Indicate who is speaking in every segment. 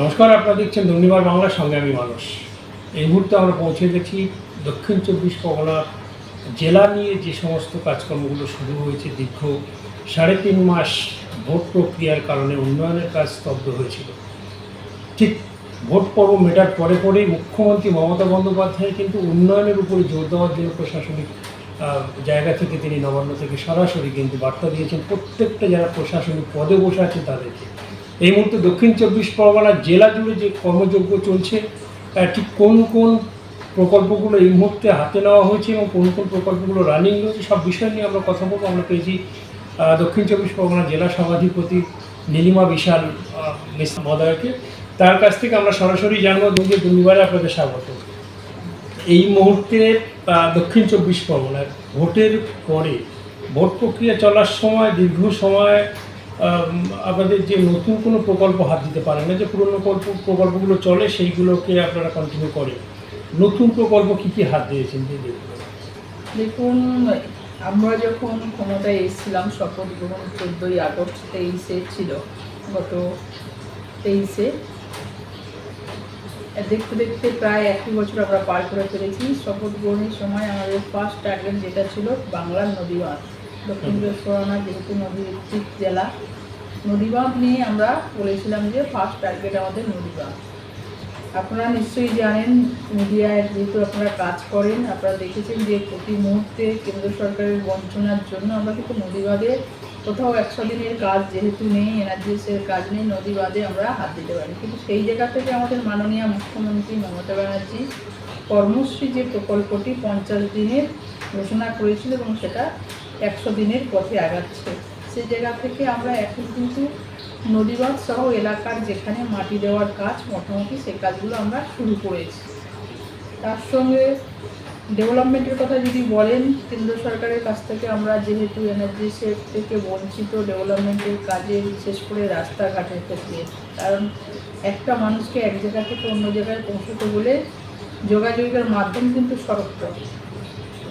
Speaker 1: নমস্কার, আপনারা দেখছেন দুর্নিবার বাংলার সঙ্গে আমি মানুষ এই মুহূর্তে আমরা পৌঁছে গেছি দক্ষিণ চব্বিশ পরগনার জেলা নিয়ে যে সমস্ত কাজকর্মগুলো শুরু হয়েছে দীর্ঘ সাড়ে তিন মাস ভোট প্রক্রিয়ার কারণে উন্নয়নের কাজ স্তব্ধ হয়েছিল। ঠিক ভোট পর্ব মেটার পরে পরেই মুখ্যমন্ত্রী মমতা বন্দ্যোপাধ্যায় কিন্তু উন্নয়নের উপরে জোর দেওয়ার জন্য প্রশাসনিক জায়গা থেকে তিনি নবান্ন থেকে সরাসরি কিন্তু বার্তা দিয়েছেন। প্রত্যেকটা যারা প্রশাসনিক পদে বসে আছে তাদেরকে। এই মুহূর্তে দক্ষিণ চব্বিশ পরগনা জেলা জুড়ে যে কর্মযজ্ঞ চলছে ঠিক কোন কোন প্রকল্পগুলো এই মুহূর্তে হাতে নেওয়া হয়েছে এবং কোন কোন প্রকল্পগুলো রানিং রয়েছে, সব বিষয় নিয়ে আমরা কথা বলব। আমরা পেয়েছি দক্ষিণ চব্বিশ পরগনা জেলা সভাধিপতি নীলিমা বিশাল মহোদয়কে। তার কাছ থেকে আমরা সরাসরি জানব দুর্গে দুর্নিবারে আপনাদের স্বাগত। এই মুহূর্তে দক্ষিণ চব্বিশ পরগনায় ভোটের পরে ভোট প্রক্রিয়া চলার সময়, দীর্ঘ সময় আম, আপনাদের যে নতুন কোনো প্রকল্প হাত দিতে পারে না যে পুরনো প্রকল্প- প্রকল্পগুলো চলে সেইগুলোকে আপনারা কন্টিনিউ করেন। নতুন প্রকল্প কী কী হাত দিয়েছেন? দেখুন।
Speaker 2: আমরা যখন ক্ষমতায় এসেছিলাম শপথ গ্রহণ চোদ্দোই আগস্ট তেইশে ছিল গত তেইশে। দেখতে দেখতে প্রায় একই বছর আমরা পার করে ফেলেছি। শপথ গ্রহণের সময় আমাদের ফার্স্ট টার্গেট যেটা ছিল বাংলার নদীবাঁধ দক্ষিণ চব্বিশ পরগনা যেহেতু নদীভিত্তিক জেলা, নদীবাঁধ নিয়ে আমরা বলেছিলাম যে ফার্স্ট টার্গেট আমাদের নদীবাঁধ। আপনারা নিশ্চয়ই জানেন, মিডিয়ায় যেহেতু আপনারা কাজ করেন, আপনারা দেখেছেন যে প্রতি মুহূর্তে কেন্দ্র সরকারের বঞ্চনার জন্য আমরা কিন্তু নদীবাদে কোথাও একশো দিনের কাজ যেহেতু নেই এনার্জিসের কাজ নেই নদীবাদে আমরা হাত দিতে পারি। কিন্তু সেই জায়গা থেকে আমাদের মাননীয় মুখ্যমন্ত্রী মমতা ব্যানার্জি কর্মশ্রী যে প্রকল্পটি পঞ্চাশ দিনের ঘোষণা করেছিল এবং সেটা একশো দিনের পথে আগাচ্ছে। সেই জায়গা থেকে আমরা এখন কিন্তু নদীবাদ সহ এলাকার যেখানে মাটি দেওয়ার কাজ, মোটামুটি সেই কাজগুলো আমরা শুরু করেছি। তার সঙ্গে ডেভেলপমেন্টের কথা যদি বলেন, কেন্দ্র সরকারের কাছ থেকে আমরা যেহেতু এনার্জি সেট থেকে বঞ্চিত ডেভেলপমেন্টের কাজে বিশেষ করে রাস্তাঘাটের ক্ষেত্রে, কারণ একটা মানুষকে এক জায়গা থেকে অন্য জায়গায় পৌঁছতে বলে যোগাযোগের মাধ্যম কিন্তু সড়কপথ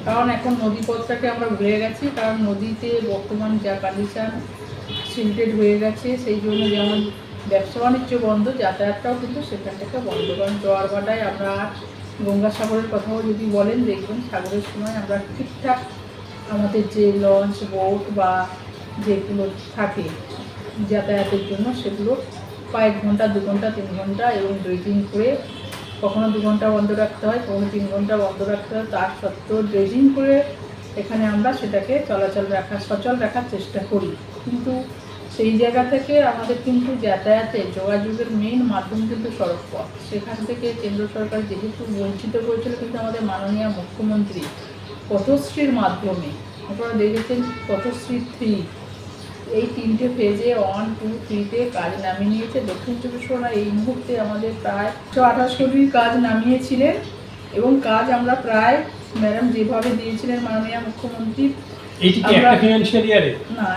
Speaker 2: কারণ এখন নদীপথটাকে আমরা ভুলে গেছি, কারণ নদীতে বর্তমান যা কন্ডিশন সিল্টেড হয়ে গেছে, সেই জন্য যেমন ব্যবসা বাণিজ্য বন্ধ, যাতায়াতটাও কিন্তু সেখান থেকে বন্ধ। কারণ জোয়ার ভাটায় আমরা গঙ্গাসাগরের কথাও যদি বলেন, দেখবেন সাগরের সময় আমরা ঠিকঠাক আমাদের যে লঞ্চ বোট বা যেগুলো থাকে যাতায়াতের জন্য, সেগুলো কয়েক ঘণ্টা, দু ঘণ্টা, তিন ঘণ্টা এবং ড্রেজিং করে কখনো দু ঘণ্টা বন্ধ রাখতে হয়, কখনো তিন ঘণ্টা বন্ধ রাখতে হয়। তার সত্ত্বেও ড্রেজিং করে এখানে আমরা সেটাকে চলাচল রাখা, সচল রাখার চেষ্টা করি। কিন্তু সেই জায়গা থেকে আমাদের কিন্তু যাতায়াতে যোগাযোগের মেইন মাধ্যম কিন্তু সড়ক পথ সেখান থেকে কেন্দ্র সরকার যেহেতু বঞ্চিত করেছিল, কিন্তু আমাদের মাননীয় মুখ্যমন্ত্রী পথশ্রীর মাধ্যমে, আপনারা দেখেছেন পথশ্রী থ্রি এই তিনটে ফেজে ওয়ান টু থ্রিতে কাজ নামিয়ে নিয়েছে। দক্ষিণ চব্বিশ পরগনা এই মুহূর্তে আমাদের প্রায় একশো আঠাশ কোটির কাজ নামিয়েছিলেন এবং কাজ আমরা প্রায় ম্যাডাম যেভাবে দিয়েছিলেন মাননীয় মুখ্যমন্ত্রী না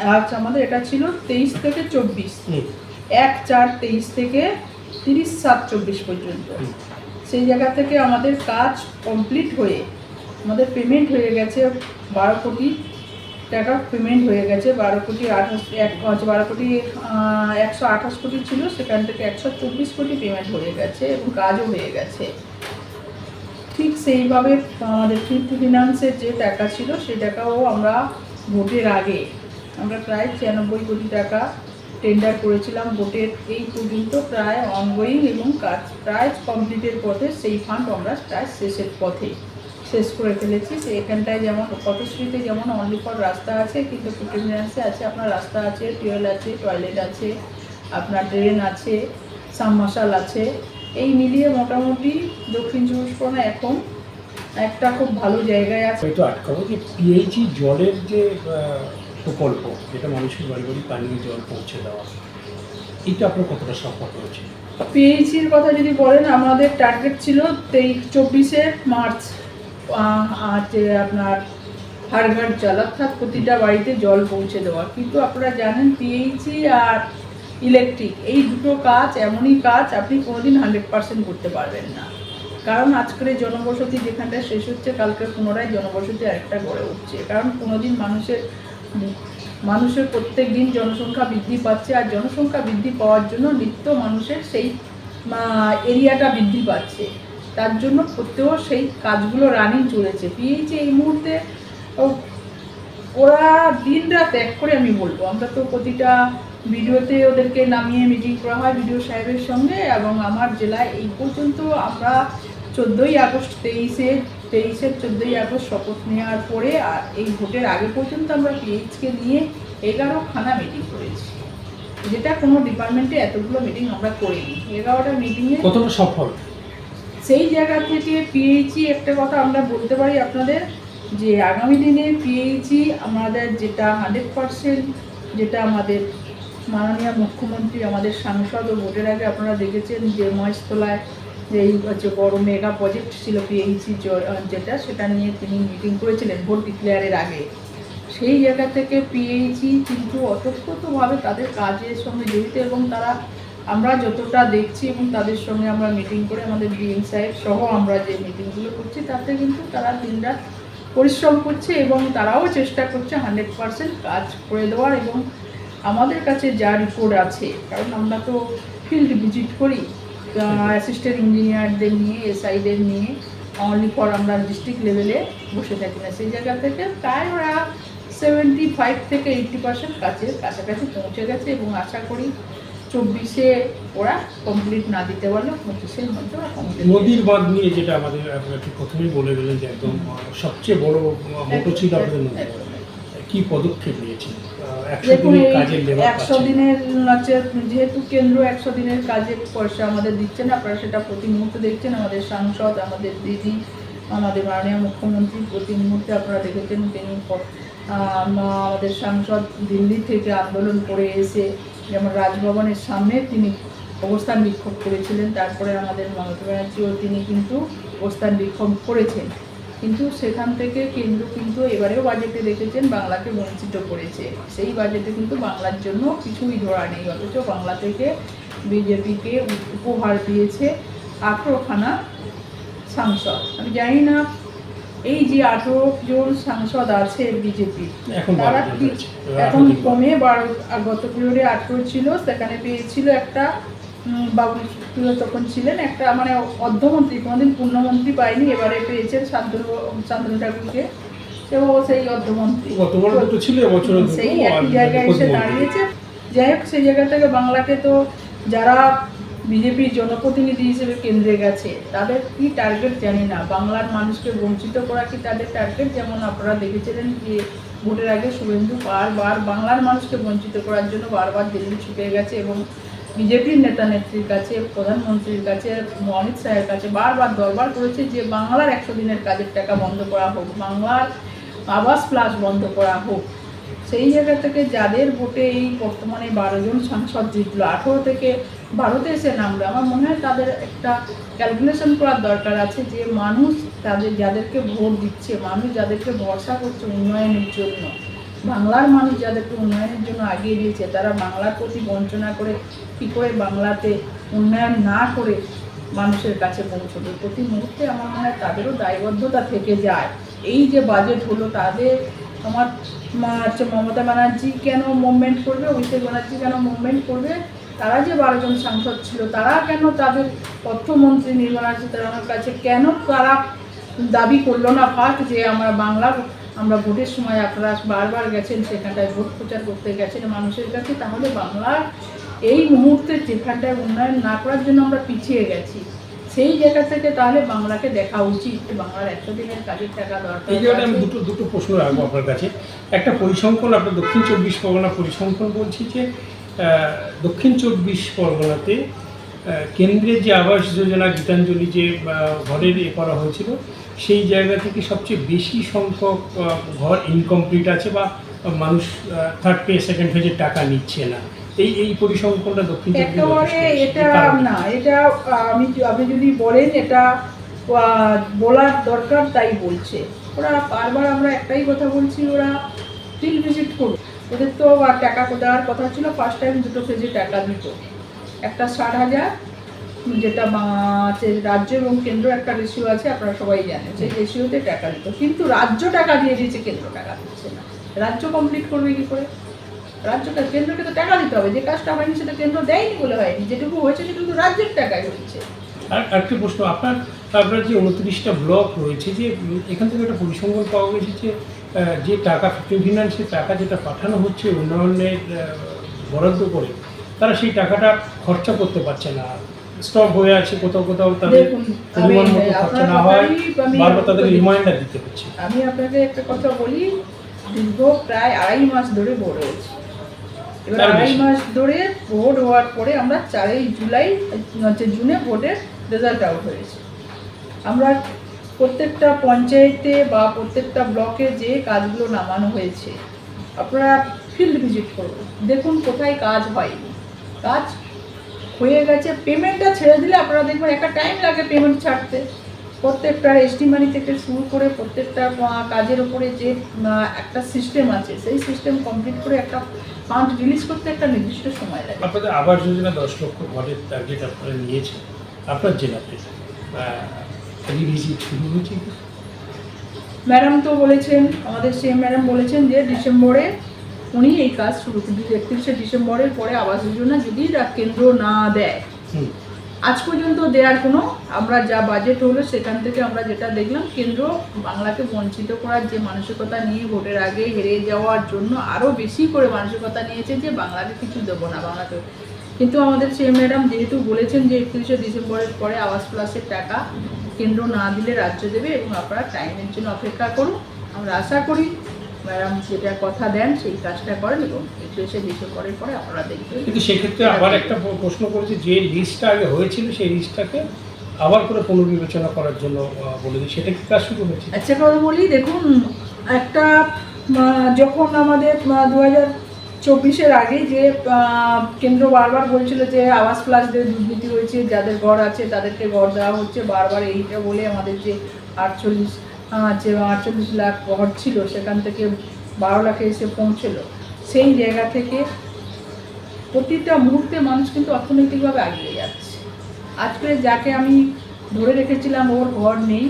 Speaker 2: আমাদের এটা ছিল তেইশ থেকে চব্বিশ। এক চার তেইশ থেকে তিরিশ সাত চব্বিশ পর্যন্ত। সেই জায়গা থেকে আমাদের কাজ কমপ্লিট হয়ে আমাদের পেমেন্ট হয়ে গেছে বারো কোটি। টাকা পেমেন্ট হয়ে গেছে। বারো কোটি আঠাশ, এক বারো কোটি একশো আঠাশ কোটি ছিল, সেখান থেকে একশো চব্বিশ কোটি পেমেন্ট হয়ে গেছে এবং কাজও হয়ে গেছে। ঠিক সেইভাবে আমাদের ফিফথ ফিনান্সের যে টাকা ছিল, সেই টাকাও আমরা ভোটের আগে, আমরা প্রায় ছিয়ানব্বই কোটি টাকা টেন্ডার করেছিলাম ভোটের এই পর্যন্ত প্রায় অনগোয়িং এবং কাজ প্রায় কমপ্লিটের পথে সেই ফান্ড আমরা প্রায় শেষের পথে। শেষ করে ফেলেছি। সে এখানটায় যেমন পথশ্রীতে যেমন অনলি ফর রাস্তা আছে কিন্তু ফিনান্সে আছে আপনার রাস্তা আছে টিউবওয়েল আছে টয়লেট আছে আপনার ড্রেন আছে সাবমার্শাল আছে। এই মিলিয়ে মোটামুটি দক্ষিণ চব্বিশ পরগনা এখন একটা খুব ভালো জায়গায় আছে।
Speaker 1: হয়তো আটকাবো যে পিএইচই জলের যে প্রকল্প যেটা মানুষের বাড়ি বাড়ি পানীয় জল পৌঁছে দেওয়া এটা আপনার কতটা সফল হয়েছে
Speaker 2: পিএইচির কথা যদি বলেন আমাদের টার্গেট ছিল তেইশ চব্বিশে মার্চ। যে আপনার হাড়ঘাট জল অর্থাৎ প্রতিটা বাড়িতে জল পৌঁছে দেওয়া। কিন্তু আপনারা জানেন পিএইচি আর ইলেকট্রিক এই দুটো কাজ, এমনই কাজ আপনি কোনোদিন হান্ড্রেড পার্সেন্ট করতে পারবেন না। কারণ আজকের জনবসতি যেখানটা শেষ হচ্ছে কালকে পুনরায় জনবসতি আরেকটা গড়ে উঠছে। কারণ কোনোদিন মানুষের মানুষের প্রত্যেক দিন জনসংখ্যা বৃদ্ধি পাচ্ছে আর জনসংখ্যা বৃদ্ধি পাওয়ার জন্য নিত্য মানুষের সেই এরিয়াটা বৃদ্ধি পাচ্ছে। তার জন্য সত্ত্বেও সেই কাজগুলো রানিং চলেছে। পিএইচে এই মুহূর্তে ওরা দিন রাত এক করে আমি বলব। আমরা তো প্রতিটা ভিডিওতে ওদেরকে নামিয়ে মিটিং করা হয় ভিডিও সাহেবের সঙ্গে এবং আমার জেলায় এই পর্যন্ত আমরা চোদ্দোই আগস্ট, তেইশে তেইশের চোদ্দোই আগস্ট শপথ নেওয়ার পরে আর এই ভোটের আগে পর্যন্ত আমরা পিএইচকে নিয়ে এগারোখানা মিটিং করেছি। যেটা কোনো ডিপার্টমেন্টে এতগুলো মিটিং আমরা করিনি। এগারোটা মিটিংয়ে
Speaker 1: কতটা সফল?
Speaker 2: সেই জায়গা থেকে পিএইচি একটা কথা আমরা বলতে পারি আপনাদের, যে আগামী দিনে পিএইচি আমাদের যেটা হান্ড্রেড পারসেন্ট যেটা আমাদের মাননীয় মুখ্যমন্ত্রী, আমাদের সাংসদ ও ভোটের আগে আপনারা দেখেছেন যে মহেশতলায় যে এই হচ্ছে বড় মেগা প্রজেক্ট ছিল পিএইচি যেটা, সেটা নিয়ে তিনি মিটিং করেছিলেন ভোট ডিক্লেয়ারের আগে। সেই জায়গা থেকে পিএইচি কিন্তু অতপ্রতভাবে তাদের কাজের সঙ্গে জড়িত এবং তারা আমরা যতটা দেখছি এবং তাদের সঙ্গে আমরা মিটিং করে আমাদের বিএম সাহেব সহ আমরা যে মিটিংগুলো করছি তাতে কিন্তু তারা দিনরাত পরিশ্রম করছে এবং তারাও চেষ্টা করছে হান্ড্রেড পারসেন্ট কাজ করে দেওয়ার এবং আমাদের কাছে যা রিপোর্ট আছে কারণ আমরা তো ফিল্ড ভিজিট করি অ্যাসিস্ট্যান্ট ইঞ্জিনিয়ারদের নিয়ে এসআইদের নিয়ে অনলি ফর আমরা ডিস্ট্রিক্ট লেভেলে বসে থাকি না। সেই জায়গা থেকে প্রায় ওরা সেভেন্টি ফাইভ থেকে এইটটি পার্সেন্ট কাছের কাছাকাছি পৌঁছে গেছে এবং আশা করি চব্বিশে ওরা কমপ্লিট না দিতে পারলেও পঁচিশের মধ্যে ওরা কমপ্লিট
Speaker 1: নদীর বাঁধ নিয়ে যেটা আমাদের প্রথমেই বলে গেলেন যে একদম সবচেয়ে বড় মোটো ছিল আপনাদের নদী কি পদক্ষেপ নিয়েছেন? একশো
Speaker 2: দেখুন
Speaker 1: দিনের
Speaker 2: এই একশো দিনের হচ্ছে যেহেতু কেন্দ্র একশো দিনের কাজের পয়সা আমাদের দিচ্ছেন আপনারা সেটা প্রতি মুহূর্তে দেখছেন। আমাদের সাংসদ আমাদের দিদি আমাদের মাননীয় মুখ্যমন্ত্রী প্রতি মুহূর্তে আপনারা দেখেছেন তিনি আমাদের সাংসদ দিল্লি থেকে আন্দোলন করে এসে যেমন রাজভবনের সামনে তিনি অবস্থান বিক্ষোভ করেছিলেন, তারপরে আমাদের মমতা ব্যানার্জিও তিনি কিন্তু অবস্থান বিক্ষোভ করেছেন। কিন্তু সেখান থেকে কেন্দ্র কিন্তু এবারেও বাজেটে দেখেছেন বাংলাকে বঞ্চিত করেছে। সেই বাজেটে কিন্তু বাংলার জন্য কিছুই ধরা নেই, অথচ বাংলা থেকে বিজেপিকে উপহার দিয়েছে আঠেরোখানা সাংসদ। আমি জানি না এই যে আঠেরো জন সাংসদ আছে বিজেপি তারা। এখন। কমে বারো গত পিরিয়ডে আঠেরো ছিল সেখানে পেয়েছিল একটা সুপ্রিয় তখন ছিলেন একটা মানে অর্ধমন্ত্রী কোনোদিন পূর্ণমন্ত্রী পায়নি এবারে পেয়েছেন শান্তনু শান্তনু ঠাকুরকে সেও সেই অর্ধমন্ত্রী সেই একই জায়গায় এসে দাঁড়িয়েছে যাই হোক সেই জায়গা থেকে বাংলাকে তো যারা বিজেপির জনপ্রতিনিধি হিসেবে কেন্দ্রে গেছে। তাদের কি টার্গেট জানি না। বাংলার মানুষকে বঞ্চিত করা কি তাদের টার্গেট যেমন আপনারা দেখেছিলেন যে ভোটের আগে শুভেন্দু বারবার বাংলার মানুষকে বঞ্চিত করার জন্য বারবার দিল্লি ছুটে গেছে এবং বিজেপির নেতা নেত্রীর কাছে, প্রধানমন্ত্রীর কাছে, অমিত শাহের কাছে বারবার দরবার করেছে যে বাংলার একশো দিনের কাজের টাকা বন্ধ করা হোক, বাংলার আবাস প্লাস বন্ধ করা হোক। সেই জায়গা থেকে যাদের ভোটে এই বর্তমানে বারো জন সাংসদ জিতলো, আঠেরো থেকে ভারতে এসে নামবে আমার মনে হয় তাদের একটা ক্যালকুলেশন করার দরকার আছে যে মানুষ তাদের, যাদেরকে ভোট দিচ্ছে, মানুষ যাদেরকে ভরসা করছে উন্নয়নের জন্য, বাংলার মানুষ যাদেরকে উন্নয়নের জন্য আগিয়ে দিয়েছে, তারা বাংলার প্রতি বঞ্চনা করে কী করে বাংলাতে উন্নয়ন না করে মানুষের কাছে পৌঁছবে? প্রতি মুহূর্তে আমার মনে হয় তাদেরও দায়বদ্ধতা থেকে যায়। এই যে বাজেট হলো, তাদের আমার মা- হচ্ছে মমতা ব্যানার্জি কেন মুভমেন্ট করবে, অভিষেক ব্যানার্জি কেন মুভমেন্ট করবে? তারা যে বারোজন সাংসদ ছিল, তারা কেন তাদের অর্থমন্ত্রী নির্মলা সীতারামনের কাছে কেন তারা দাবি করল না? ফার্স্ট যে আমরা বাংলার, আমরা ভোটের সময় আপনারা বারবার গেছেন, সেখানটায় ভোট প্রচার করতে গেছেন মানুষের কাছে, তাহলে বাংলার এই মুহূর্তে যেখানটায় উন্নয়ন না করার জন্য আমরা পিছিয়ে গেছি। সেই জায়গা থেকে তাহলে বাংলাকে দেখা উচিত বাংলার একশো দিনের কাজের টাকা দরকার
Speaker 1: এই জায়গাটা আমি দুটো দুটো প্রশ্ন রাখব আপনার কাছে। একটা পরিসংখ্যান আপনার দক্ষিণ চব্বিশ পরগনা পরিসংখ্যান বলছি যে দক্ষিণ চব্বিশ পরগনাতে কেন্দ্রের যে আবাস যোজনা গীতাঞ্জলি যে ঘরের এ করা হয়েছিল সেই জায়গা থেকে সবচেয়ে বেশি সংখ্যক ঘর ইনকমপ্লিট আছে বা মানুষ থার্ড পে সেকেন্ড ফেজের টাকা নিচ্ছে না। এই এই পরিসংখ্যানটা দক্ষিণ
Speaker 2: একেবারে এটা? না এটা আমি আপনি যদি বলেন এটা বলার দরকার তাই বলছে। ওরা বারবার আমরা একটাই কথা বলছি ওরা ফিল্ড ভিজিট করুক। ওদের তো টাকা দেওয়ার কথা ছিল ফার্স্ট টাইম দুটো ফেজে টাকা দিত। একটা ষাট হাজার যেটা রাজ্য এবং কেন্দ্র একটা রেশিও আছে আপনারা সবাই জানেন সেই রেশিওতে টাকা দিত। কিন্তু রাজ্য টাকা দিয়ে দিয়েছে কেন্দ্র টাকা দিচ্ছে না। রাজ্য কমপ্লিট করবে কি করে? রাজ্যকে কেন্দ্রকে তো টাকা দিতে হবে। যে কাজটা হয়নি সেটা কেন্দ্র দেয়নি বলে হয়নি। যেটুকু হয়েছে সেটুকু রাজ্যের টাকায় হয়েছে।
Speaker 1: আর আরেকটি প্রশ্ন আপনার আপনার যে উনত্রিশটা ব্লক রয়েছে যে এখান থেকে একটা পরিসংখ্যান পাওয়া গেছে যে যে টাকা ফিনান্সের টাকা যেটা পাঠানো হচ্ছে উন্নয়নের বরাদ্দ করে তারা সেই টাকাটা খরচা করতে পারছে না। স্টক হয়ে আছে কোথাও কোথাও তাদের পরিমাণ মতো খরচা না হয় বারবার তাদের রিমাইন্ডার দিতে হচ্ছে।
Speaker 2: আমি আপনাকে একটা কথা বলি দীর্ঘ প্রায় আড়াই মাস ধরে ভোট হয়েছে। এবার আড়াই মাস ধরে ভোট হওয়ার পরে আমরা চারই জুলাই হচ্ছে জুনে ভোটের রেজাল্ট আউট হয়েছে। আমরা প্রত্যেকটা পঞ্চায়েতে বা প্রত্যেকটা ব্লকে যে কাজগুলো নামানো হয়েছে আপনারা ফিল্ড ভিজিট করুন। দেখুন কোথায় কাজ হয়নি। কাজ হয়ে গেছে পেমেন্টটা ছেড়ে দিলে আপনারা দেখবেন একটা টাইম লাগে পেমেন্ট ছাড়তে। প্রত্যেকটা এসডি মানি থেকে শুরু করে প্রত্যেকটা কাজের ওপরে যে একটা সিস্টেম আছে সেই সিস্টেম কমপ্লিট করে একটা ফান্ড রিলিজ করতে একটা নির্দিষ্ট সময় লাগে।
Speaker 1: আপনাদের আবাস যোজনা দশ লক্ষ ঘরের টার্গেট আপনারা নিয়েছেন। আপনার জেলাতে শুরু হয়েছে
Speaker 2: ম্যাডাম তো বলেছেন আমাদের সেই ম্যাডাম বলেছেন যে ডিসেম্বরে উনি এই কাজ শুরু একত্রিশে ডিসেম্বরের পরে আবাস যোজনা যদি কেন্দ্র না দেয় আজ পর্যন্ত দেওয়ার কোনো, আমরা যা বাজেট হলো সেখান থেকে আমরা যেটা দেখলাম, কেন্দ্র বাংলাকে বঞ্চিত করার যে মানসিকতা নিয়ে ভোটের আগে হেরে যাওয়ার জন্য আরও বেশি করে মানসিকতা নিয়েছে যে বাংলাকে কিছু দেবো না বাংলাকে কিন্তু আমাদের সে ম্যাডাম যেহেতু বলেছেন যে একত্রিশে ডিসেম্বরের পরে আবাস প্লাসের টাকা কেন্দ্র না দিলে রাজ্য দেবে এবং আপনারা টাইমের জন্য অপেক্ষা করুন। আমরা আশা করি ম্যাডাম যেটা কথা দেন সেই কাজটা করেন এবং একত্রিশে ডিসেম্বরের পরে আপনারা দেখবেন।
Speaker 1: কিন্তু সেক্ষেত্রে আবার একটা প্রশ্ন করেছে যে লিস্টটা আগে হয়েছিল সেই লিস্টটাকে আবার করে পুনর্বিবেচনা করার জন্য বলে দিই। সেটা কি কাজ শুরু হয়েছে?
Speaker 2: আচ্ছা কথা বলি দেখুন একটা যখন আমাদের দু হাজার চব্বিশের আগে যে কেন্দ্র বারবার বলছিল যে আবাস প্লাসদের দুর্নীতি হয়েছে যাদের ঘর আছে তাদেরকে ঘর দেওয়া হচ্ছে বারবার এইটা বলে আমাদের যে আটচল্লিশ যে আটচল্লিশ লাখ ঘর ছিল সেখান থেকে বারো লাখে এসে পৌঁছলো। সেই জায়গা থেকে প্রতিটা মুহূর্তে মানুষ কিন্তু অর্থনৈতিকভাবে এগিয়ে যাচ্ছে। আজকে যাকে আমি ধরে রেখেছিলাম, ওর ঘর নেই,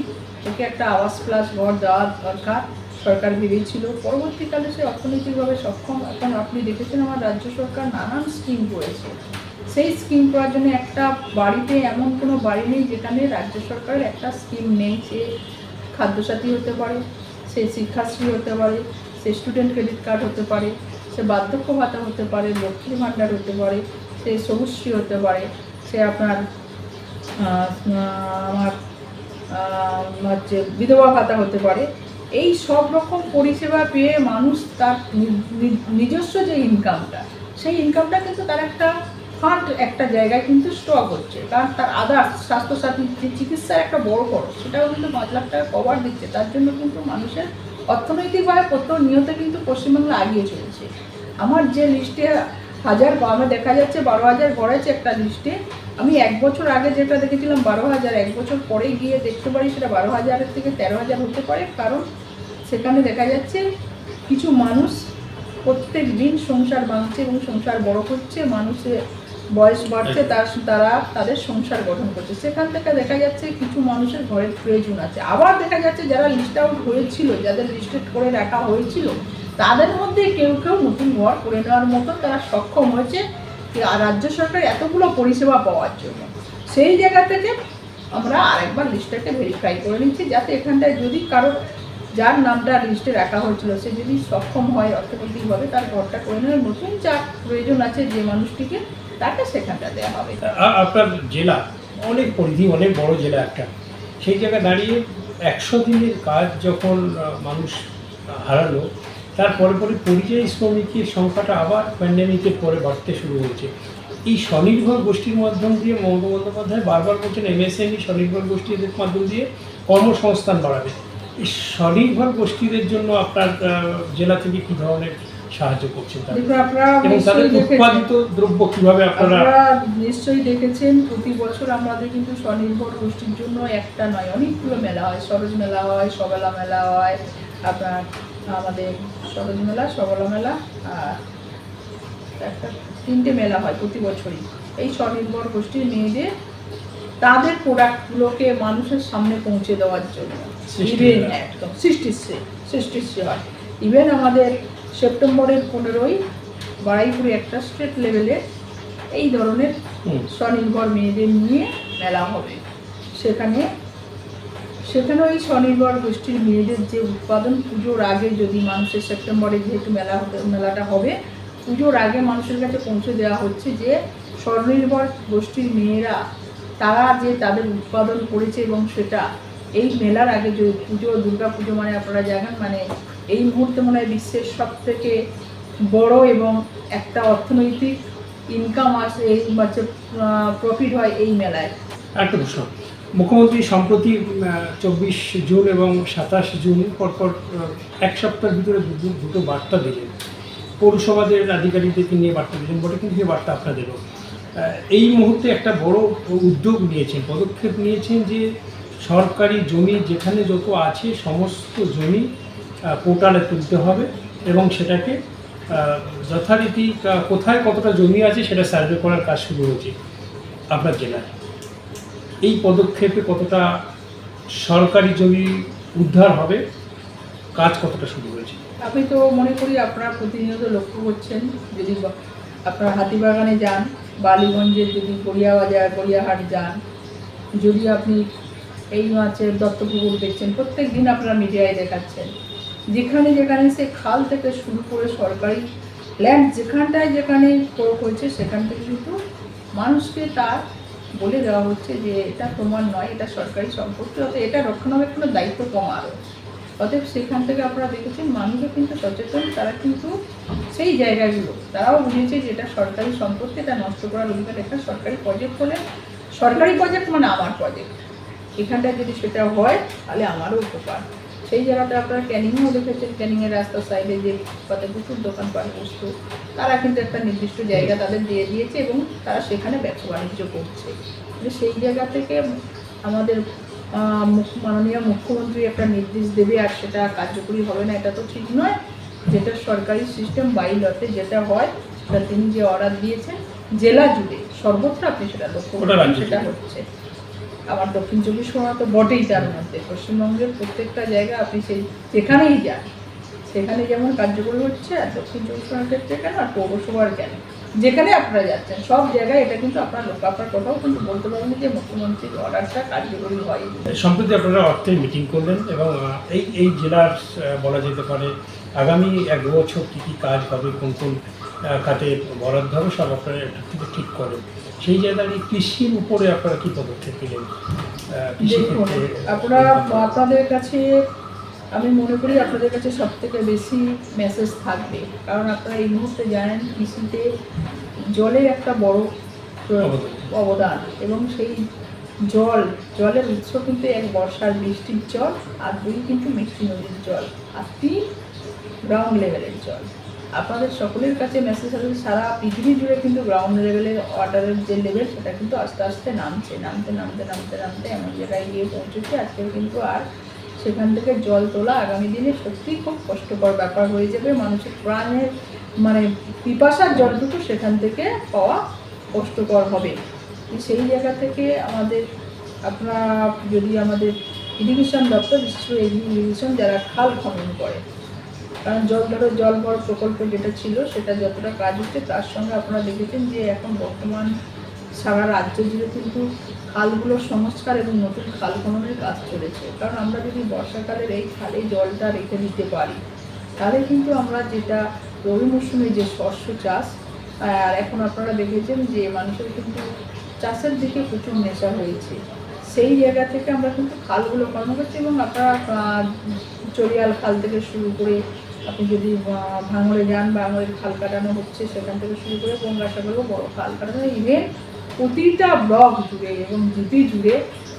Speaker 2: ওকে একটা আবাস প্লাস ঘর দেওয়া দরকার, সরকার ভেবেছিল। পরবর্তীকালে সে অর্থনৈতিকভাবে সক্ষম। এখন আপনি দেখেছেন আমার রাজ্য সরকার নানান স্কিম করেছে। সেই স্কিম করার জন্য একটা বাড়িতে এমন কোনো বাড়ি নেই যেখানে রাজ্য সরকারের একটা স্কিম নেই। সে খাদ্যসাথী হতে পারে, সে শিক্ষাশ্রী হতে পারে, সে স্টুডেন্ট ক্রেডিট কার্ড হতে পারে। সে বার্ধক্য ভাতা হতে পারে, লক্ষ্মীর ভাণ্ডার হতে পারে, সে সবুজশ্রী হতে পারে, সে আপনার আমার হচ্ছে বিধবা ভাতা হতে পারে, এই সব রকম পরিষেবা পেয়ে মানুষ তার নিজস্ব যে ইনকামটা সেই ইনকামটা কিন্তু তার একটা ফান্ড একটা জায়গায় কিন্তু স্টক হচ্ছে। কারণ তার আদার স্বাস্থ্যসাথী যে চিকিৎসার একটা বড় খরচ, সেটাও কিন্তু পাঁচ লাখ টাকা কভার দিচ্ছে। তার জন্য কিন্তু মানুষের অর্থনৈতিকভাবে প্রতিনিয়ত কিন্তু পশ্চিমবাংলা এগিয়ে চলেছে। আমার যে লিস্টে হাজার আমার দেখা যাচ্ছে বারো হাজার গড়েছে একটা লিস্টে, আমি এক বছর আগে যেটা দেখেছিলাম, বারো হাজার, এক বছর পরে গিয়ে দেখতে পারি সেটা বারো হাজারের থেকে তেরো হাজার হতে পারে, কারণ সেখানে দেখা যাচ্ছে কিছু মানুষ প্রত্যেক দিন সংসার ভাঙছে এবং সংসার বড় করছে, মানুষের বয়স বাড়ছে তার তারা তাদের সংসার গঠন করছে। সেখান থেকে দেখা যাচ্ছে কিছু মানুষের ঘরের প্রয়োজন আছে। আবার দেখা যাচ্ছে যারা লিস্ট আউট হয়েছিল যাদের লিস্টেড করে রাখা হয়েছিল তাদের মধ্যে কেউ কেউ নতুন ঘর করে নেওয়ার মতো তারা সক্ষম হয়েছে আর রাজ্য সরকার এতগুলো পরিষেবা পাওয়ার জন্য। সেই জায়গা থেকে আমরা আরেকবার লিস্টটাকে ভেরিফাই করে নিচ্ছি যাতে এখানটায় যদি কারোর যার নামটা লিস্টে রাখা হয়েছিল সে যদি সক্ষম হয় অর্থনৈতিকভাবে তার ঘরটা করে নেওয়ার নতুন যার প্রয়োজন আছে যে মানুষটিকে তাকে সেখানটা দেওয়া হবে।
Speaker 1: আপনার জেলা, অনেক পরিধি, অনেক বড় জেলা একটা। সেই জায়গায় দাঁড়িয়ে একশো দিনের কাজ যখন মানুষ হারালো তারপরে পরে পরে পরিযায়ী শ্রমিকের সংখ্যাটা আবার প্যান্ডেমিকের পরে বাড়তে শুরু হয়েছে। এই স্বনির্ভর গোষ্ঠীর মাধ্যম দিয়ে মমতা বন্দ্যোপাধ্যায় বারবার বলছেন এমএসএমই স্বনির্ভর গোষ্ঠীদের মাধ্যম দিয়ে কর্মসংস্থান বাড়াবে। এই স্বনির্ভর গোষ্ঠীদের জন্য আপনার জেলা থেকে কী ধরনের সাহায্য করছেন এবং তাদের উৎপাদিত দ্রব্য কীভাবে আপনারা
Speaker 2: নিশ্চয়ই দেখেছেন প্রতি বছর আমাদের কিন্তু স্বনির্ভর গোষ্ঠীর জন্য একটা নয় অনেকগুলো মেলা হয়। সরোজ মেলা হয় সবেলা মেলা হয় আপনার আমাদের সরোজ মেলা সবলা মেলা আর একটা তিনটে মেলা হয় প্রতি বছরই। এই স্বনির্ভর গোষ্ঠীর মেয়েদের তাদের প্রোডাক্টগুলোকে মানুষের সামনে পৌঁছে দেওয়ার জন্য। ইভেন একদম সৃষ্টিশ্রী সৃষ্টিশ্রী হয়। ইভেন আমাদের সেপ্টেম্বরের পনেরোই বাড়াইপুরে একটা স্টেট লেভেলে এই ধরনের স্বনির্ভর মেয়েদের নিয়ে মেলা হবে। সেখানে সেখানে ওই স্বনির্ভর গোষ্ঠীর মেয়েদের যে উৎপাদন পুজোর আগে যদি মানুষের সেপ্টেম্বরে যেহেতু মেলা মেলাটা হবে পুজোর আগে মানুষের কাছে পৌঁছে দেওয়া হচ্ছে যে স্বনির্ভর গোষ্ঠীর মেয়েরা তারা যে তাদের উৎপাদন করেছে এবং সেটা এই মেলার আগে যে পুজো দুর্গা পুজো মানে আপনারা জানেন মানে এই মুহূর্তে মনে হয় বিশ্বের সব থেকে বড় এবং একটা অর্থনৈতিক ইনকাম আসে এই হচ্ছে প্রফিট হয় এই মেলায়।
Speaker 1: একটা প্রশ্ন। মুখ্যমন্ত্রী সম্প্রতি চব্বিশ জুন এবং সাতাশ জুন পরপর এক সপ্তাহের ভিতরে দুটো বার্তা দিলেন। পৌরসভাদের আধিকারিকদেরকে নিয়ে বার্তা দিলেন। বটে, কিন্তু বার্তা আপনাদেরও। এই মুহূর্তে একটা বড় উদ্যোগ নিয়েছেন, পদক্ষেপ নিয়েছেন যে সরকারি জমি যেখানে যত আছে, সমস্ত জমি পোর্টালে তুলতে হবে এবং সেটাকে যথারীতি কোথায় কতটা জমি আছে সেটা সার্ভে করার কাজ শুরু হয়েছে আপনার জেলায়। এই পদক্ষেপে কতটা সরকারি জমি উদ্ধার হবে, কাজ কতটা শুরু হয়েছে?
Speaker 2: আমি তো মনে করি আপনারা প্রতিনিয়ত লক্ষ্য করছেন, যদি আপনারা হাতিবাগানে যান, বালিগঞ্জের যদি গড়িয়া বাজার গড়িয়াহাট যান, যদি আপনি এই মাছের দত্তপুকুর দেখছেন প্রত্যেক দিন আপনারা মিডিয়ায় দেখাচ্ছেন। যেখানে যেখানে সে খাল থেকে শুরু করে সরকারি ল্যান্ড যেখানটায় যেখানে প্রয়োগ হয়েছে, সেখান থেকে কিন্তু মানুষকে তার বলে দেওয়া হচ্ছে যে এটা তোমার নয়, এটা সরকারি সম্পত্তি অর্থাৎ এটা রক্ষণাবেক্ষণের দায়িত্ব কম আরও অতএব সেখান থেকে আপনারা দেখেছেন মানুষও কিন্তু সচেতন, তারা কিন্তু সেই জায়গাগুলো তারাও বুঝেছে যে এটা সরকারি সম্পত্তি, এটা নষ্ট করার অধিকার একটা সরকারি প্রজেক্ট হলে, সরকারি প্রজেক্ট মানে আমার প্রজেক্ট এখানটায় যদি সেটা হয়, তাহলে আমারও উপকার। সেই জায়গাটা আপনারা ক্যানিংও দেখেছেন ক্যানিংয়ের রাস্তার সাইডে যে ফুটপাতে প্রচুর দোকানপাট বস্তু তারা কিন্তু একটা নির্দিষ্ট জায়গা তাদের দিয়ে দিয়েছে এবং তারা সেখানে ব্যবসা বাণিজ্য করছে। কিন্তু সেই জায়গা থেকে আমাদের মাননীয় মুখ্যমন্ত্রী একটা নির্দেশ দেবে আর সেটা কার্যকরী হবে না এটা তো ঠিক নয়। যেটা সরকারি সিস্টেম বাই বাইলতে যেটা হয় সেটা তিনি যে অর্ডার দিয়েছেন জেলা জুড়ে সর্বত্র আপনি সেটা লক্ষ্য সেটা হচ্ছে। আমার দক্ষিণ চব্বিশ পরগনা তো বটেই তার মধ্যে। পশ্চিমবঙ্গের প্রত্যেকটা জায়গা আপনি সেই যেখানেই যান, সেখানে যেমন কার্যকরী হচ্ছে, আর দক্ষিণ চব্বিশ পরগনার ক্ষেত্রে কেন? আর পৌরসভার কেন? যেখানে আপনারা যাচ্ছেন, সব জায়গায় এটা কিন্তু আপনার লোক আপনার কোথাও কিন্তু বলতে পারবেন যে মুখ্যমন্ত্রীর অর্ডারটা কার্যকরী হয়।
Speaker 1: সম্প্রতি আপনারা অর্থের মিটিং করলেন এবং এই এই জেলার বলা যেতে পারে, আগামী এক বছর কী কী কাজ হবে, কোন কোন খাতে বরাদ্দ হবে, সব আপনারা ঠিক করেন। সেই জায়গায় কৃষির উপরে আপনারা কী পদক্ষেপ নিলেন?
Speaker 2: আপনারা আপনাদের কাছে আমি মনে করি আপনাদের কাছে সব থেকে বেশি মেসেজ থাকবে। কারণ আপনারা এই মুহূর্তে জানেন কৃষিতে জলের একটা বড়
Speaker 1: অবদান।
Speaker 2: অবদান এবং সেই জল জলের উৎস কিন্তু এক বর্ষার বৃষ্টির জল আর দুই কিন্তু মিষ্টি নদীর জল। আর তিন গ্রাউন্ড লেভেলের জল। আপনাদের সকলের কাছে মেসেজ আছে সারা পৃথিবী জুড়ে কিন্তু গ্রাউন্ড লেভেলের ওয়াটারের যে লেভেল সেটা কিন্তু আস্তে আস্তে নামছে, নামতে নামতে নামতে নামতে এমন জায়গায় গিয়ে পৌঁছেছে। আজকে কিন্তু আর সেখান থেকে জল তোলা আগামী দিনে সত্যিই খুব কষ্টকর ব্যাপার হয়ে যাবে। মানুষের প্রাণের মানে পিপাসার জলটুকু সেখান থেকে পাওয়া কষ্টকর হবে। সেই জায়গা থেকে আমাদের আপনারা যদি আমাদের ইরিগেশন দপ্তর বিশেষ করে ইরিগেশন যারা খাল খনন করে কারণ জল ধরো, জল বড় প্রকল্প যেটা ছিল, সেটা যতটা কাজ হচ্ছে, তার সঙ্গে আপনারা দেখেছেন যে এখন বর্তমান সারা রাজ্য জুড়ে কিন্তু খালগুলোর সংস্কার এবং নতুন খাল খননের কাজ চলেছে। কারণ আমরা যদি বর্ষাকালের এই খালে জলটা রেখে দিতে পারি, তাহলে কিন্তু আমরা যেটা রবি মরশুমে যে শস্য চাষ, আর এখন আপনারা দেখেছেন যে মানুষের কিন্তু চাষের দিকে প্রচুর নেশা হয়েছে। সেই জায়গা থেকে আমরা কিন্তু খালগুলো খনন করছি এবং আপনারা চরিয়াল খাল থেকে শুরু করে আপনি যদি ভাঙড়ে যান ভাঙড়ের খাল কাটানো হচ্ছে, সেখান থেকে শুরু করে গঙ্গাসাগরও বড় খাল কাটানো ইভেন প্রতিটা ব্লক জুড়ে এবং জিপি জুড়ে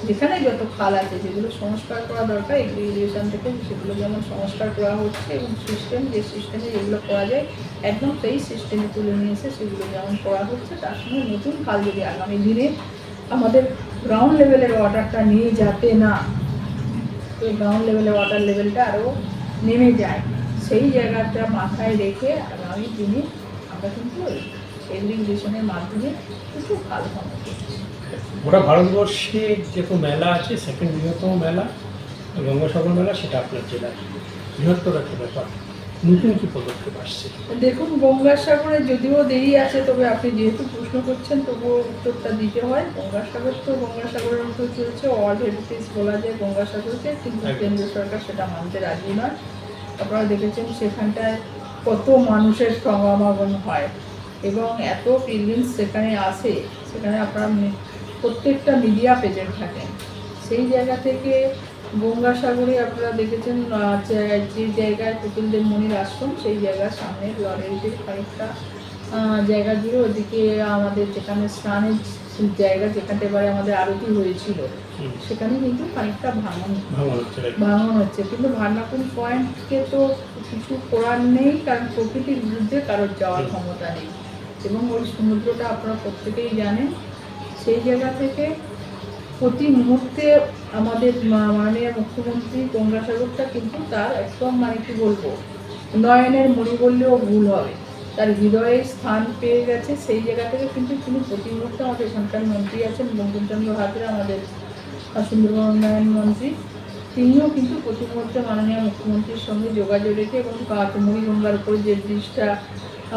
Speaker 2: যেখানে যত খাল আছে, যেগুলো সংস্কার করা দরকার, এগুলো ইরিগেশন থেকে সেগুলো যেমন সংস্কার করা হচ্ছে এবং সিস্টেম যে সিস্টেমে যেগুলো করা যায়, একদম সেই সিস্টেমে তুলে নিয়ে এসে সেগুলো যেমন করা হচ্ছে, তার সঙ্গে নতুন খাল যদি আগামী দিনে আমাদের গ্রাউন্ড লেভেলের ওয়াটারটা নিয়ে যাতে না এই গ্রাউন্ড লেভেলের ওয়াটার লেভেলটা আরও নেমে যায়। সেই জায়গাটা মাথায় রেখে আগামী দিনে আমরা কিন্তু এগ্রিগেশনের মাধ্যমে খাল খনন করছি।
Speaker 1: গোটা ভারতবর্ষে যে কোনো মেলা আছে সেকেন্ড বৃহত্তম মেলা গঙ্গাসাগর মেলা সেটা আপনার জেলার বৃহত্তর একটা ব্যাপার। নতুন কি পদক্ষেপ আসছে?
Speaker 2: দেখুন গঙ্গাসাগরে যদিও দেরি আছে তবে আপনি যেহেতু প্রশ্ন করছেন তবুও উত্তরটা দিতে হয়। গঙ্গাসাগর তো গঙ্গাসাগরের মতো চলছে ওয়ার্ল্ড হেরিটেজ বলা যায় গঙ্গাসাগরকে কিন্তু। কেন্দ্র সরকার সেটা মানতে রাজি নয়। আপনারা দেখেছেন সেখানটায় কত মানুষের সমাগম হয় এবং এত পিলগ্রিমস সেখানে আসে সেখানে আপনারা প্রত্যেকটা মিডিয়া প্রেজেন্ট থাকেন। সেই জায়গা থেকে গঙ্গাসাগরে আপনারা দেখেছেন যে- জায়গায় পুতুলদের মনির আশ্রম, সেই জায়গার সামনে লরিতে খানিকটা জায়গা জুড়ে ওদিকে আমাদের যেখানে স্নানের জায়গা, যেখানটা এবারে আমাদের আরতি হয়েছিল। সেখানে কিন্তু খানিকটা ভাঙন
Speaker 1: ভাঙন হচ্ছে
Speaker 2: কিন্তু ভান্ডাকুল পয়েন্টকে তো কিছু করার নেই কারণ প্রকৃতির বিরুদ্ধে কারোর যাওয়ার ক্ষমতা নেই। এবং ওই সমুদ্রটা আপনারা প্রত্যেকেই জানেন সেই জায়গা থেকে প্রতি মুহূর্তে আমাদের মাননীয় মুখ্যমন্ত্রী গঙ্গাসাগরটা কিন্তু তার একদম মানে কি বলব নয়নের মণি বললেও ভুল হবে। তার হৃদয়ে স্থান পেয়ে গেছে সেই জায়গা থেকে কিন্তু তিনি প্রতি মুহূর্তে আমাদের এখানকার মন্ত্রী আছেন বঙ্কিমচন্দ্র হাজরা আমাদের আহ, সুন্দরবন উন্নয়ন মন্ত্রী। তিনিও কিন্তু প্রতি মুহূর্তে মাননীয় মুখ্যমন্ত্রীর সঙ্গে যোগাযোগ রেখে এবং কাঠমুড়ি গঙ্গার উপর যে ব্রিজটা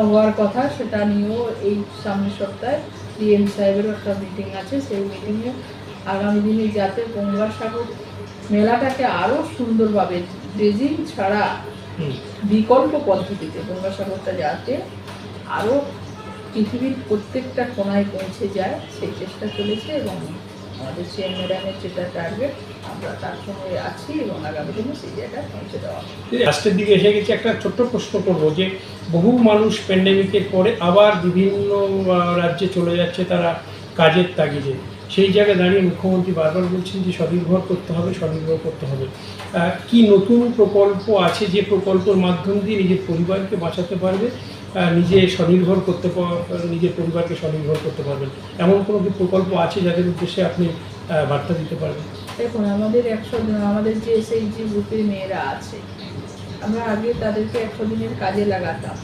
Speaker 2: হওয়ার কথা সেটা নিয়েও এই সামনের সপ্তাহে ডিএম সাহেবেরও একটা মিটিং আছে। সেই মিটিংয়ে আগামী দিনে যাতে গঙ্গাসাগর মেলাটাকে আরও সুন্দরভাবে ড্রেজিং ছাড়া বিকল্প পদ্ধতিতে গঙ্গাসাগরটা যাতে আরও পৃথিবীর প্রত্যেকটা কোনায় পৌঁছে যায় সেই চেষ্টা চলেছে এবং আমাদের সিএম ম্যাডামের যেটা টার্গেট আমরা তার সঙ্গে আছি এবং আগামী দিনে সেই জায়গায় পৌঁছে দেওয়া।
Speaker 1: লাস্টের দিকে এসে গেছি, একটা ছোট্ট প্রশ্ন করব যে, বহু মানুষ প্যান্ডেমিকের পরে আবার বিভিন্ন রাজ্যে চলে যাচ্ছে তারা কাজের তাগিদে সেই জায়গায় দাঁড়িয়ে মুখ্যমন্ত্রী বারবার বলছেন যে স্বনির্ভর করতে হবে স্বনির্ভর করতে হবে। কি নতুন প্রকল্প আছে যে প্রকল্পের মাধ্যম দিয়ে নিজের পরিবারকে বাঁচাতে পারবে? নিজে স্বনির্ভর করতে নিজের পরিবারকে স্বনির্ভর করতে পারবেন। এমন কোনো কি প্রকল্প আছে যাদের উদ্দেশ্যে আপনি বার্তা দিতে পারবেন?
Speaker 2: দেখুন, আমাদের একশো আমাদের যে যে গ্রুপের মেয়েরা আছে, আমরা আগে তাদেরকে একশো দিনের কাজে লাগাতাম।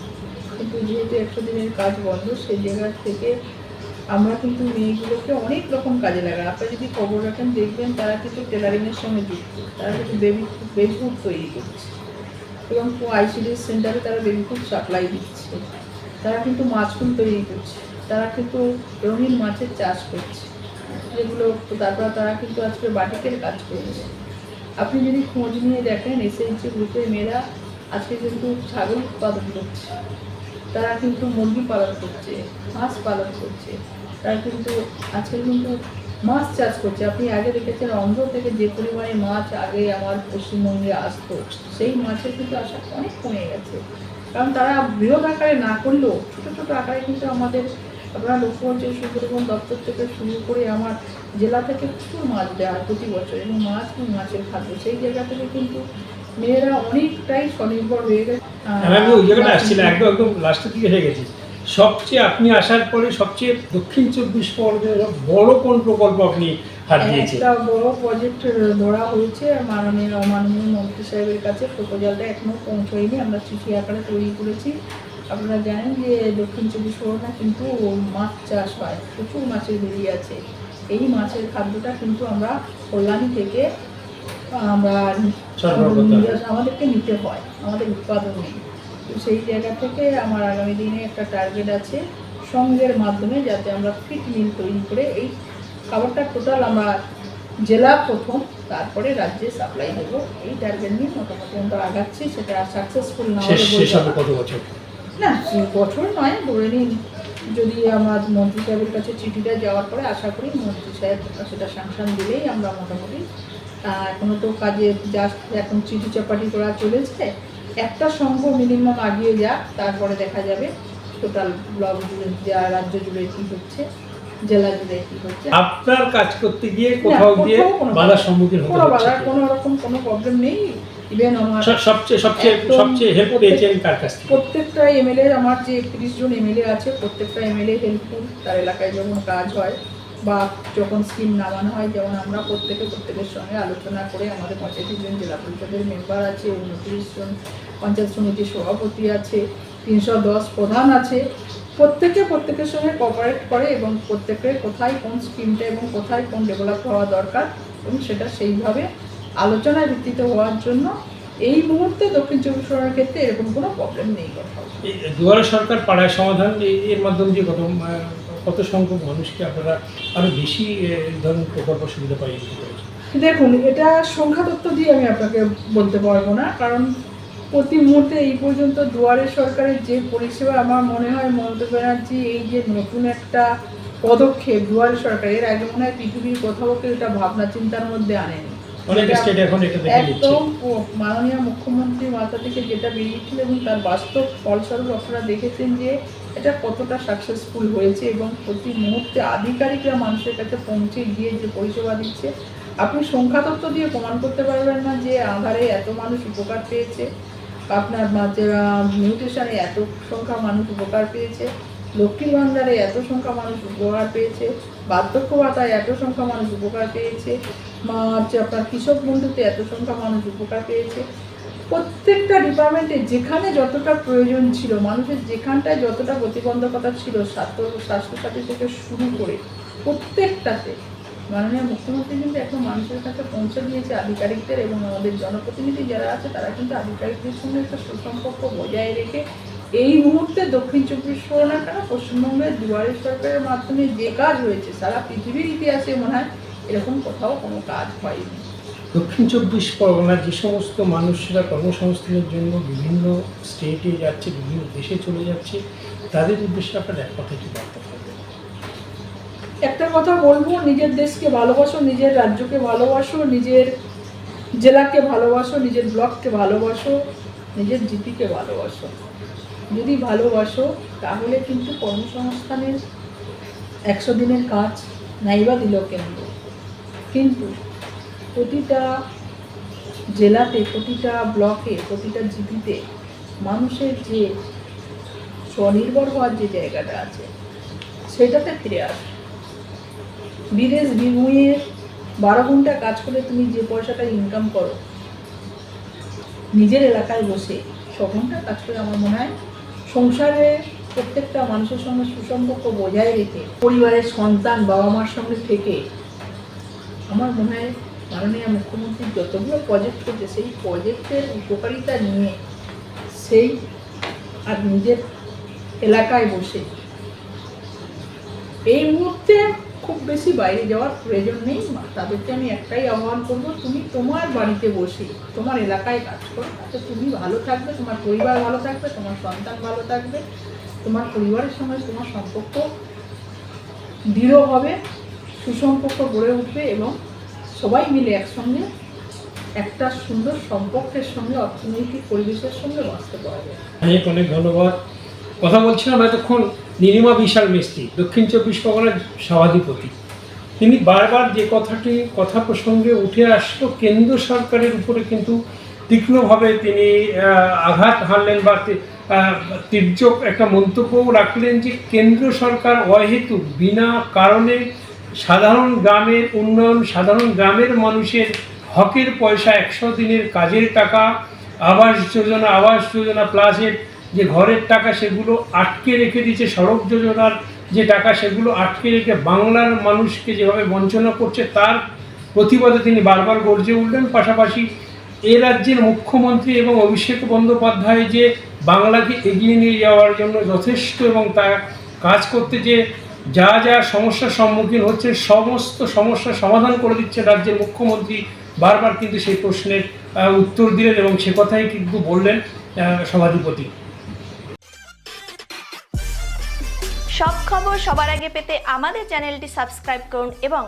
Speaker 2: কিন্তু যেহেতু একশো দিনের কাজ বন্ধ, সেই জায়গা থেকে আমরা কিন্তু মেয়েগুলোকে অনেক রকম কাজে লাগাই। আপনারা যদি খবর রাখেন, দেখবেন তারা কিন্তু টেলারিংয়ের সঙ্গে যুক্ত। তারা কিন্তু বেবি বেবি ফুড তৈরি করছে। এবং আইসিডিএস সেন্টারে তারা বেবি ফুড সাপ্লাই দিচ্ছে। তারা কিন্তু মাছরুম তৈরি করছে। তারা কিন্তু রঙিন মাছের চাষ করছে। যেগুলো তারপর তারা কিন্তু আজকে বাটিকের কাজ করছে আপনি যদি খোঁজ নিয়ে দেখেন এসএইচজি গ্রুপের মেয়েরা আজকে কিন্তু ছাগল উৎপাদন করছে। তারা কিন্তু মুরগি পালন করছে হাঁস পালন করছে। তারা কিন্তু আজকে কিন্তু মাছ চাষ করছে। আপনি আগে দেখেছেন অন্ধ্র থেকে যে পরিমাণে মাছ আগে আমার পশ্চিমবঙ্গে আসতো, সেই মাছের কিন্তু আশা অনেক কমে গেছে। কারণ তারা বৃহৎ আকারে না করলেও, ছোটো ছোটো আকারে কিন্তু আমাদের আপনারা লক্ষ্য করছেন সুন্দরবন দপ্তর থেকে শুরু করে আমার জেলা থেকে প্রচুর মাছ দেওয়া হয় প্রতি বছর এবং মাছ মাছের খাদ্য, সেই জায়গা থেকে কিন্তু মেয়েরা অনেকটাই স্বনির্ভর হয়ে গেছে।
Speaker 1: আমি ওই জায়গাটা আসছিলাম, একদম একদম লাস্টের দিকে হয়ে গেছি। সবচেয়ে আপনি আসার পরে সবচেয়ে দক্ষিণ চব্বিশ পরগনার বড় কোন প্রকল্প আপনি হাত দিয়েছেন?
Speaker 2: একটা বড় প্রজেক্ট ধরা হয়েছে মাননীয় মাননীয় মন্ত্রী সাহেবের কাছে। প্রপোজালটা এখনও পৌঁছয়নি আমরা চিঠি আকারে তৈরি করেছি। আপনারা জানেন যে দক্ষিণ চব্বিশ পরগনা কিন্তু মাছ চাষ হয় প্রচুর মাছের বেরিয়ে আছে। এই মাছের খাদ্যটা কিন্তু আমরা কল্যাণী থেকে আমরা। আমাদেরকে নিতে হয় আমাদের উৎপাদন নেই। তো সেই জায়গা থেকে আমার আগামী দিনে একটা টার্গেট আছে সঙ্গের মাধ্যমে যাতে আমরা ফিট মিল তৈরি করে এই খাবারটা টোটাল আমরা জেলা প্রথম তারপরে রাজ্যে সাপ্লাই দেবো। এই টার্গেট নিয়ে মোটামুটি আমরা আগাচ্ছি সেটা সাকসেসফুল না হলে।
Speaker 1: বছর?
Speaker 2: না বছর নয় ধরে নিন যদি আমার মন্ত্রী সাহেবের কাছে চিঠিটা যাওয়ার পরে আশা করি মন্ত্রী সাহেব সেটা স্যাংশন দিলেই আমরা মোটামুটি এখনও তো কাজে জাস্ট এখন চিঠি চাপাটি করা চলেছে। একটা সংঘ মিনিমাম আগিয়ে যাক তারপরে দেখা যাবে টোটাল ব্লক জুড়ে যা রাজ্য জুড়ে কী হচ্ছে জেলা জুড়ে কী হচ্ছে।
Speaker 1: আপনার কাজ করতে গিয়ে কোথাও গিয়ে বাধার
Speaker 2: বাধা-
Speaker 1: সম্মুখীন হতে হচ্ছে
Speaker 2: কোনো রকম কোনো প্রবলেম নেই ইভেন আমার
Speaker 1: সবচেয়ে সবচেয়ে সবচেয়ে হেল্প পেয়েছেন কার কাছ থেকে?
Speaker 2: প্রত্যেকটা এমএলএ আমার যে একত্রিশ জন এমএলএ আছে প্রত্যেকটা এমএলএ হেল্পফুল তার এলাকায় যখন কাজ হয় বা যখন স্কিম নামানো হয় যেমন আমরা প্রত্যেকে প্রত্যেকের সঙ্গে আলোচনা করে আমাদের পঁচাশি জন জেলা পরিষদের মেম্বার আছে উনত্রিশ জন পঞ্চায়েত সমিতির সভাপতি আছে তিনশো দশ প্রধান আছে। প্রত্যেকে প্রত্যেকের সঙ্গে কোঅপারেট করে এবং প্রত্যেকের কোথায় কোন স্কিমটা এবং কোথায় কোন ডেভেলপ হওয়া দরকার এবং সেটা সেইভাবে আলোচনার ভিত্তিতে হওয়ার জন্য এই মুহূর্তে দক্ষিণ চব্বিশ পরগনার ক্ষেত্রে এরকম কোনো প্রবলেম নেই
Speaker 1: এই দুয়ারে সরকার পাড়ায় সমাধান এর মাধ্যমে যে আহ, কত সংখ্যক মানুষকে আপনারা আরও বেশি ধরনের প্রকল্প সুবিধা পেরেছেন?
Speaker 2: দেখুন এটা সংখ্যা তত্ত্ব দিয়ে আমি আপনাকে বলতে পারব না কারণ প্রতি মুহূর্তে এই পর্যন্ত দুয়ারে সরকারের যে পরিষেবা আমার মনে হয় মমতা ব্যানার্জি এই যে নতুন একটা পদক্ষেপ দুয়ারে সরকার এর আগে মনে হয় পৃথিবীর কোথাও কেউ এটা ভাবনা চিন্তার মধ্যে আনেনি। একদম মাননীয় মুখ্যমন্ত্রী মাথা থেকে যেটা বেরিয়েছিল এবং তার বাস্তব ফলস্বরূপ আপনারা দেখেছেন যে এটা কতটা সাকসেসফুল হয়েছে এবং প্রতি মুহূর্তে আধিকারিকরা মানুষের কাছে পৌঁছে গিয়ে যে পরিষেবা দিচ্ছে, আপনি সংখ্যা তত্ত্ব দিয়ে প্রমাণ করতে পারবেন না যে আধারে এত মানুষ উপকার পেয়েছে, আপনার মাঝে নিউট্রিশনে এত সংখ্যা মানুষ উপকার পেয়েছে লক্ষ্মীর ভাণ্ডারে এত সংখ্যা মানুষ উপকার পেয়েছে বার্ধক্য ভাতায় এত সংখ্যা মানুষ উপকার পেয়েছে হচ্ছে আপনার কৃষক বন্ধুতে এত সংখ্যা মানুষ উপকার পেয়েছে প্রত্যেকটা ডিপার্টমেন্টে যেখানে যতটা প্রয়োজন ছিল, মানুষের যেখানটায় যতটা প্রতিবন্ধকতা ছিল, স্বাস্থ্য, স্বাস্থ্যসাথী থেকে শুরু করে প্রত্যেকটাতে মাননীয় মুখ্যমন্ত্রী কিন্তু এখন মানুষের কাছে পৌঁছে দিয়েছে আধিকারিকদের এবং আমাদের জনপ্রতিনিধি যারা আছে, তারা কিন্তু আধিকারিকদের সঙ্গে একটা সুসম্পর্ক বজায় রেখে এই মুহূর্তে দক্ষিণ চব্বিশ পরগনা কেন পশ্চিমবঙ্গের দুয়ারে সরকারের মাধ্যমে যে কাজ হয়েছে, সারা পৃথিবীর ইতিহাসে মনে হয় এরকম কোথাও কোনো কাজ হয়নি।
Speaker 1: দক্ষিণ চব্বিশ পরগনার যে সমস্ত মানুষরা কর্মসংস্থানের জন্য বিভিন্ন স্টেটে যাচ্ছে, বিভিন্ন দেশে চলে যাচ্ছে, তাদের উদ্দেশ্যে আপনার এক কথা কি বার্তা
Speaker 2: একটা কথা বলব, নিজের দেশকে ভালোবাসো, নিজের রাজ্যকে ভালোবাসো, নিজের জেলাকে ভালোবাসো, নিজের ব্লককে ভালোবাসো, নিজের জিপিকে ভালোবাসো। যদি ভালোবাসো, তাহলে কিন্তু কর্মসংস্থানের একশো দিনের কাজ নাইবা দিল কেন্দ্র কিন্তু প্রতিটা জেলাতে, প্রতিটা ব্লকে, প্রতিটা জিপিতে মানুষের যে স্বনির্ভর হওয়ার যে জায়গাটা আছে, সেটাতে ফিরে আসো। বিদেশ বিভুঁয়ে বারো ঘণ্টা কাজ করে তুমি যে পয়সাটা ইনকাম করো, নিজের এলাকায় বসে ছ ঘণ্টা কাজ করে আমার মনে হয় সংসারে প্রত্যেকটা মানুষের সঙ্গে সুসম্পর্ক বজায় রেখে, পরিবারের সন্তান বাবা মার সঙ্গে থেকে আমার মনে হয় মাননীয় মুখ্যমন্ত্রী যতগুলো প্রজেক্ট করছে, সেই প্রজেক্টের উপকারিতা নিয়ে সেই আর নিজের এলাকায় বসে। এই মুহূর্তে খুব বেশি বাইরে যাওয়ার প্রয়োজন নেই। তাদেরকে আমি একটাই আহ্বান করব, তুমি তোমার বাড়িতে বসে, তোমার এলাকায় কাজ করো। তাতে তুমি ভালো থাকবে, তোমার পরিবার ভালো থাকবে, তোমার সন্তান ভালো থাকবে, তোমার পরিবারের সঙ্গে তোমার সম্পর্ক দৃঢ় হবে, সুসম্পর্ক গড়ে উঠবে এবং সবাই মিলে একসঙ্গে একটা সুন্দর সম্পর্কের সঙ্গে, অর্থনৈতিক পরিবেশের সঙ্গে বাঁচতে পারা যায়
Speaker 1: অনেক অনেক ধন্যবাদ। কথা বলছিলাম এতক্ষণ নীলিমা বিশাল মিস্ত্রি দক্ষিণ চব্বিশ পরগনার সভাধিপতি। তিনি বারবার যে কথাটি, কথা প্রসঙ্গে উঠে আসলো, কেন্দ্র সরকারের উপরে কিন্তু তীক্ষ্ণভাবে তিনি আঘাত হানলেন বা তীর্যক একটা মন্তব্যও রাখলেন যে কেন্দ্র সরকার অহেতুক, বিনা কারণে সাধারণ গ্রামের উন্নয়ন, সাধারণ গ্রামের মানুষের হকের পয়সা একশো দিনের কাজের টাকা, আবাস যোজনা আবাস যোজনা প্লাসের যে ঘরের টাকা সেগুলো আটকে রেখে দিয়েছে সড়ক যোজনার যে টাকা সেগুলো আটকে রেখে বাংলার মানুষকে যেভাবে বঞ্চনা করছে তার প্রতিবাদে তিনি বারবার গর্জে উঠলেন। পাশাপাশি এ রাজ্যের মুখ্যমন্ত্রী এবং অভিষেক বন্দ্যোপাধ্যায় যে বাংলাকে এগিয়ে নিয়ে যাওয়ার জন্য যথেষ্ট এবং তার কাজ করতে যে যা যা সমস্যার সম্মুখীন হচ্ছে, সমস্ত সমস্যার সমাধান করে দিচ্ছে রাজ্যের মুখ্যমন্ত্রী। বারবার কিন্তু সেই প্রশ্নের উত্তর দিলেন এবং সে কথাই কিন্তু বললেন সভাধিপতি।
Speaker 3: সব খবর সবার আগে পেতে আমাদের চ্যানেলটি সাবস্ক্রাইব করুন এবং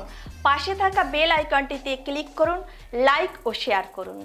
Speaker 3: পাশে থাকা বেল আইকনটিতে ক্লিক করুন, লাইক ও শেয়ার করুন।